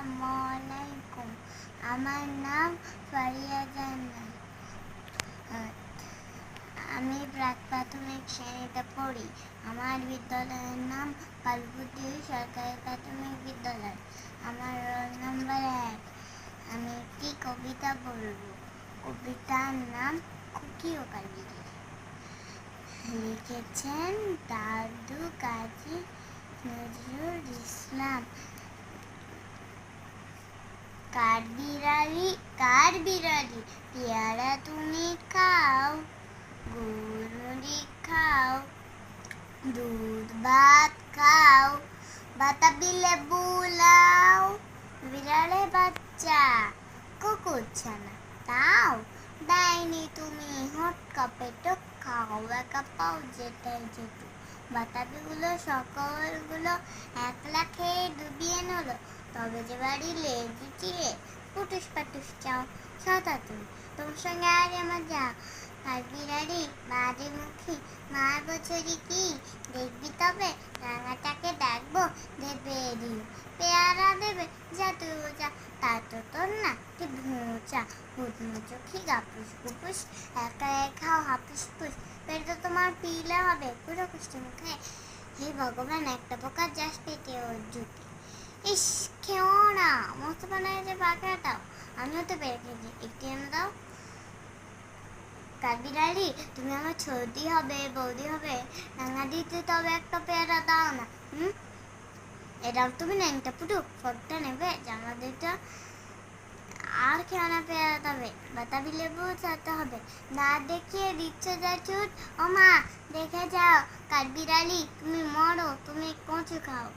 আসসালামু আমার নাম ফারিয়া জান্নাত আমি প্রাক প্রাথমিক শ্রেণীতে পড়ি। আমার বিদ্যালয়ের নাম কালপুটি সরকারি প্রাথমিক বিদ্যালয়। আমার রোল নম্বর এক। আমি একটি কবিতা বলব কবিতার নাম খুকি ও কালিদি লিখেছেন দাদু কাজী নজরুল ইসলাম। বিড়ালি, পেয়ারা তুমি খাও গুড়ি খাও দুধ ভাত খাও, বাতাবি বুলাও বিড়ালে বাচ্চা, কুকুর ছানা তাও দেয়নি তুমি হট কাপেটো খাও, একা পাও যেটাই যেটু। বাতাবিগুলো সকলগুলো একলা খেয়ে ডুবিয়ে নিল, তবে যে বাড়ি লেজি চিড়ে পুটুস পাটুস চাও সাঁতা তুমি তোমার সঙ্গে আর আমার যা আর বিড়ালি মুখী মার বছরই কি দেখবি তবে রাঙাটাকে দেখব দেবে দিন পেয়ারা দেবে যা তুই যা তা তো তোর না তুই ভুঁচা হুদমো চোখি গাপুস গুপুস একা এক খাও হাপুস পুস পেট তো তোমার পিলে হবে পুরো কুষ্টি মুখে হে ভগবান একটা পোকা যাস পেটে ওর জুটি ইস খেও না মস্ত বানায় যে পাখাটাও আমিও তো পেরে খেয়েছি একটু এনে দাও কাঠবিড়ালি তুমি আমার ছৌদি হবে, বৌদি হবে, রাঙা দিতে তবে একটা পেয়ারা দাও না, হুম? তুমি পুটু ফটটা নেবে, জামা আর খেও না পেয়ারা তবে? বাতাবি লেবু চাতে হবে। না দেখিয়ে দিচ্ছ যা চুট ও মা দেখে যাও কাঠবিড়ালি তুমি মরো, তুমি কচু খাও।